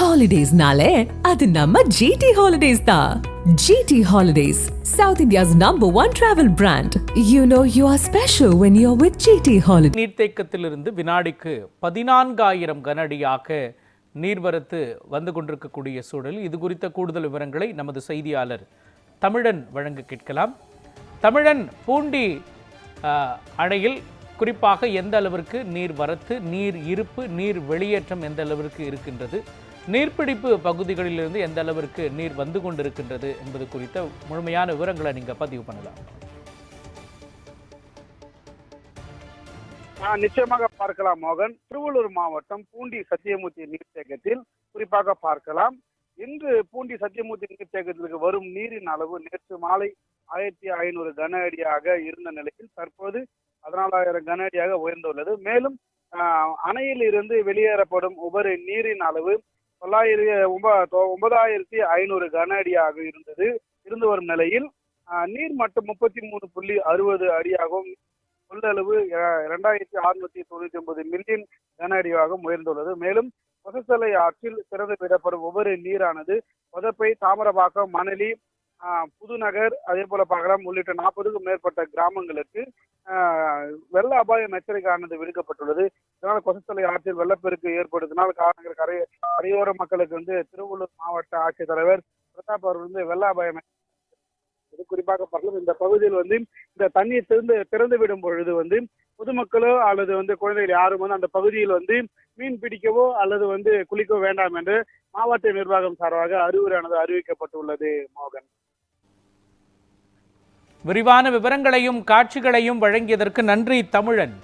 ஹாலிடேஸ்னாலே அது நம்ம ஜிடி ஹாலிடேஸ் தான் GT holidays south India's number one travel brand you know you are special when you are with GT holiday நீர்த்தேக்கத்திலிருந்து வினாடிக்கு பதினான்காயிரம் கனடியாக நீர்வரத்து வந்து கொண்டிருக்கக்கூடிய சூழல். இது குறித்த கூடுதல் விவரங்களை நமது செய்தியாளர் தமிழன் வழங்க கேட்கலாம். தமிழன் பூண்டி அணையில் குறிப்பாக எந்த அளவிற்கு நீர் வரத்து நீர் இருப்பு நீர் வெளியேற்றம் எந்த அளவிற்கு இருக்கின்றது? நீர்ப்பிடிப்பு பகுதிகளிலிருந்து எந்த அளவிற்கு நீர் வந்து கொண்டிருக்கின்றது என்பது குறித்த முழுமையான விவரங்களை நீங்கள் பதிவு பண்ணலாம். ஆ, நிச்சயமாக பார்க்கலாம் மோகன். திருவள்ளூர் மாவட்டம் பூண்டி சத்தியமூர்த்தி நீர்த்தேக்கத்தில் குறிப்பாக பார்க்கலாம். இன்று பூண்டி சத்தியமூர்த்தி நீர்த்தேக்கத்திற்கு வரும் நீரின் அளவு நேற்று மாலை ஆயிரத்தி ஐநூறு கன அடியாக இருந்த நிலையில் தற்போது பதினாலாயிரம் கன அடியாக உயர்ந்துள்ளது. மேலும் அணையில் இருந்து வெளியேறப்படும் உபரி நீரின் அளவு தொள்ளாயிரத்தி ஒன்பதாயிரத்தி ஐநூறு கன அடியாக இருந்தது. இருந்து வரும் நிலையில் நீர் மட்டம் முப்பத்தி மூணு புள்ளி அறுபது அடியாகவும் கொள்ளளவு இரண்டாயிரத்தி அறுநூத்தி தொண்ணூத்தி ஒன்பது மில்லியன் கன அடியாக உயர்ந்துள்ளது. மேலும் கொசஸ்தலை ஆற்றில் திறந்து விடப்படும் ஒவ்வொரு நீரானது உதப்பை தாமரபாக்கம் மணலி புதுநகர் அதே போல பார்க்கலாம் உள்ளிட்ட நாற்பதுக்கும் மேற்பட்ட கிராமங்களுக்கு ஆஹ், வெள்ள அபாயம் எச்சரிக்கையானது விடுக்கப்பட்டுள்ளது. இதனால் கொசத்தலை ஆற்றில் வெள்ளப்பெருக்கு ஏற்படுத்தினால் காரணங்கள் கரை கரையோர மக்களுக்கு வந்து திருவள்ளூர் மாவட்ட ஆட்சித்தலைவர் பிரதாப் அவர் வந்து வெள்ள அபாயம் இது குறிப்பாக பார்க்கலாம் இந்த பகுதியில் வந்து இந்த தண்ணீர் திறந்து திறந்து விடும் பொழுது வந்து பொதுமக்களோ அல்லது வந்து குழந்தைகள் யாரும் வந்து அந்த பகுதியில் வந்து மீன் பிடிக்கவோ அல்லது வந்து குளிக்கவோ வேண்டாம் என்று மாவட்ட நிர்வாகம் சார்பாக அறிவுரையானது அறிவிக்கப்பட்டுள்ளது மோகன். விரிவான விவரங்களையும் காட்சிகளையும் வழங்கியதற்கு நன்றி தமிழன்.